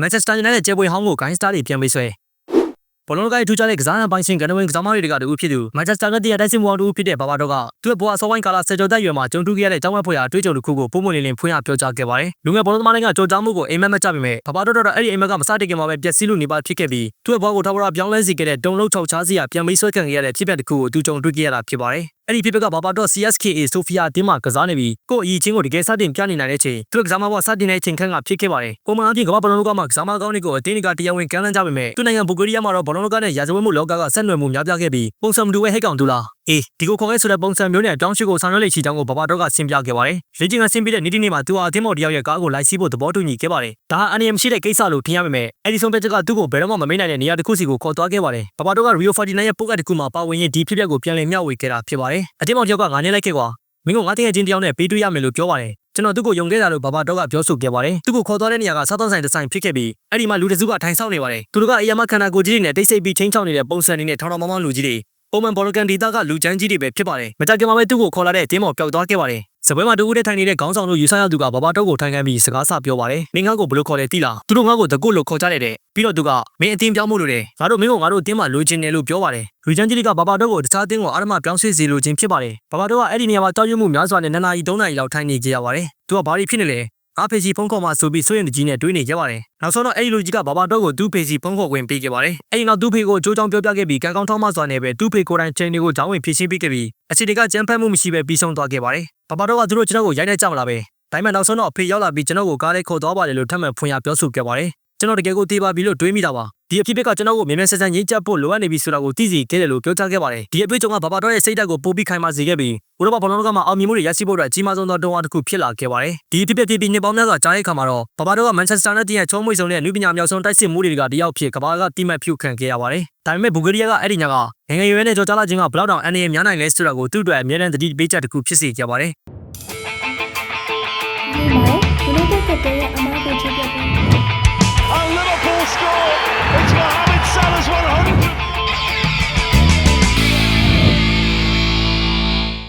မန်ချက်စတာယူနိုက်တက်ကျဲပွဲဟောင်းကိုဂိုင်းစတာတွေပြန်ပေးဆွဲဘောလုံးကိုင်းထူးခြားတဲ့ကစားရန်ပိုင်းရှင်ကန်နဝင်ကစားမတွေကတူဖြစ်သူမန်ချက်စတာကတည်းကတိုက်စစ်မှုအောင်တူဖြစ်တဲ့ဘာဘာတော့ကသူ့ရဲ့ဘဝအစောပိုင်းကာလဆယ်ကျော်သက်ရွယ်မှာကြုံတွေ့ခဲ့ရတဲ့ကျောင်းဝက်ဖွဲ့ရာအတွေ့အကြုံတစ်ခုကိုပုံမှန်လင်းလင်းဖွင့်ရပြောကြားခဲ့ပါတယ်။လူငယ်ဘောလုံးသမားတွေကကြော်ကြားမှုကိုအိမ်မက်မက်ကြပေမဲ့ဘာဘာတော့တော့အဲ့ဒီအိမ်မက်ကမစတင်ခင်မှာပဲပျက်စီးလို့နေပါဖြစ်ခဲ့ပြီးသူ့ရဲ့ဘဝကိုထောက်ရပြောင်းလဲစေခဲ့တဲ့တုံလုံးထောက်ချားစီရပြန်ပြီးဆွဲခံခဲ့ရတဲ့ဖြစ်ပျက်တစ်ခုကိုသူကြုံတွေ့ခဲ့ရတာဖြစ်ပါတယ်။ အဲ့ဒီဖြစ်ပက်ကဘာဘာတော့ CSKA ဆိုဖီယာအတင်းမှာကစားနေပြီးကို့အီချင်းကိုတကယ်စတင်ပြနေနိုင်တဲ့အချိန်သူ့ကစားမဘဝစတင်တဲ့အချိန်ခန့်ကဖြစ်ခဲ့ပါတယ်။ပုံမှန်အပြင်ကမ္ဘာဘလုံးလောကမှာကစားမကောင်းတွေကိုအတင်းကတရားဝင်ကမ်းလှမ်းကြပေမဲ့သူ့နိုင်ငံဘူဂရီးယားမှာတော့ဘလုံးလောကနဲ့ရာဇဝတ်မှုလောကကဆက်နွယ်မှုများပြားခဲ့ပြီးပုံစံမတူတဲ့ဟဲ့ကောင်တူလားအေးဒီကိုခေါ်ခဲ့ဆိုတဲ့ပုံစံမျိုးနဲ့တောင်းရှိကိုဆောင်ရွက်လေ့ရှိကြောင်းကိုဘာဘာတော့ကဆင်ပြခဲ့ပါတယ်။လေ့ကျင့်ခန်းဆင်းပြီးတဲ့နေ့ဒီနေ့မှာသူဟာအတင်းမော်တယောက်ရဲ့ကားကိုလိုက်စီးဖို့သဘောတူညီခဲ့ပါတယ်။ဒါဟာအန်ရီယမ်ရှိတဲ့ကိစ္စလို့ထင်ရပေမဲ့အဲဒီဆုံးဖြတ်ချက်ကသူ့ကိုဘယ်တော့မှမမေ့နိုင်တဲ့နေရာတစ်ခုစီကိုခေါ်သွားခဲ့ပါတယ်။ဘာဘာတော့က Rio 49ရဲ့ပိုက်ကတ်တစ်ခုမှာပါဝင်ရင်ဒီဖြစ်ပျက်ကိုပြန်လည်မျှဝေခဲ့တာဖြစ်ပါတယ်။အတင်းမော်တယောက်ကငါနဲ့လိုက်ခဲ့ကွာမင်းကငါတကယ်ချင်းတယောက်နဲ့ပေးတွေ့ရမယ်လို့ပြောပါတယ်ကျွန်တော်သူ့ကိုယုံခဲ့တာလို့ဘာဘာတော့ကပြောဆိုခဲ့ပါတယ်သူ့ကိုခေါ်သွားတဲ့နေရာကစားသောက်ဆိုင်တစ်ဆိုင်ဖြစ်ခဲ့ပြီးအဲ့ဒီမှာလူတစုကထိုင်ဆောင်နေပါတယ်သူတို့ကအယာမခန္ဓာကိုယ်ကြီးတွေနဲ့တိတ်ဆိတ်ပြီးချင်းချောင်းနေတဲ့ပုံစံတွေနဲ့ထောင်ထောင်မောင်းမောင်းလူကြီးတွေပုံမှန်ဘောလကန်ဒေတာကလူချမ်းကြီးတွေပဲဖြစ်ပါတယ်မကြခင်မှာပဲသူ့ကိုခေါ်လာတဲ့တင်းမော်ပျောက်သွားခဲ့ပါတယ် စပွဲမှာတူဦးတဲ့ထိုင်နေတဲ့ခေါင်းဆောင်တို့ယူဆရသူကဘာဘာတော့ကိုထိုင်ခံပြီးစကားဆပြောပါတယ်မင်းငါ့ကိုဘယ်လိုခေါ်လဲတိလားသူတို့ငါ့ကိုတကုတ်လို့ခေါ်ကြတယ်တဲ့ပြီးတော့သူကမင်းအတင်းပြောင်းဖို့လိုတယ်ငါတို့မင်းကိုငါတို့အတင်းမှာလိုချင်တယ်လို့ပြောပါတယ်လူချမ်းကြီးကဘာဘာတော့ကိုတခြားအတင်းကိုအာရမပြောင်းရွှေ့စေလိုခြင်းဖြစ်ပါတယ်ဘာဘာတော့ကအဲ့ဒီနေရာမှာတောက်ရွံ့မှုများစွာနဲ့နှစ်နာရီသုံးနာရီလောက်ထိုင်နေကြရပါတယ်သူကဘာတွေဖြစ်နေလဲ အားဖေစီဖုန်းခေါ်မှဆိုပြီးစိုးရင်တကြီးနဲ့တွေးနေကြပါတယ်။နောက်ဆုံးတော့အဲ့ဒီလူကြီးကဘာဘာတော့ကိုသူ့ဖေစီဖုန်းခေါ်ဝင်ပေးခဲ့ပါတယ်။အဲ့ဒီနောက်သူ့ဖေကိုအကျိုးကြောင့်ပြောပြခဲ့ပြီးကံကောင်းထောင်းမစွာနဲ့ပဲသူ့ဖေကိုယ်တိုင်ချိန်တွေကိုကြောင်းဝင်ဖြည့်ရှင်းပေးခဲ့ပြီးအစီတွေကကြမ်းဖက်မှုမရှိပဲပြီးဆုံးသွားခဲ့ပါတယ်။ဘာဘာတော့ကသူတို့ကျွန်တော်ကိုရိုက်နှက်ကြမလားပဲ။ဒါပေမဲ့နောက်ဆုံးတော့အဖေရောက်လာပြီးကျွန်တော်ကိုကားလေးခေါ်သွားပါတယ်လို့ထပ်မံဖွင့်ရပြောဆိုခဲ့ပါတယ်။ ကျွန်တော်တကယ်ကိုတေးပါပြီလို့တွေးမိတာပါဒီအဖြစ်ဖြစ်ကကျွန်တော်ကိုမြင်မြန်ဆန်ဆန်ရင်းချက်ဖို့လိုအပ်နေပြီဆိုတာကိုသိစေခဲ့တယ်လို့ပြောကြားခဲ့ပါတယ်ဒီအတွေ့အကြုံကဘာဘာတော့ရဲ့စိတ်ဓာတ်ကိုပိုပြီးခိုင်မာစေခဲ့ပြီးဥရောပဘောလုံးကမှအောင်မြင်မှုတွေရရှိဖို့အတွက်အကြီးမားဆုံးသောတုံးအားတစ်ခုဖြစ်လာခဲ့ပါတယ်ဒီအဖြစ်ဖြစ်ဖြစ်ပြီးနှစ်ပေါင်းများစွာကြားတဲ့အခါမှာတော့ဘာဘာတော့ကမန်ချက်စတာနဲ့တင်ရဲ့ချုံးမွေဆုံးတဲ့နုပညာမြောက်ဆုံးတိုက်စစ်မှုတွေကတယောက်ဖြစ်ကဘာကတိမတ်ဖြုတ်ခံခဲ့ရပါတယ်ဒါပေမဲ့ဘူဂရီးယားကအဲ့ဒီညကငငယ်ရွယ်နဲ့ကြော်ကြားလာခြင်းကဘလောက်တောင်အန္တရာယ်များနိုင်လဲဆိုတာကိုသူ့အတွက်အမြဲတမ်းသတိပေးချက်တစ်ခုဖြစ်စေခဲ့ပါတယ်ဒီမှာဒီလိုတဲ့ကတည်းကအမားကိုချပြပေး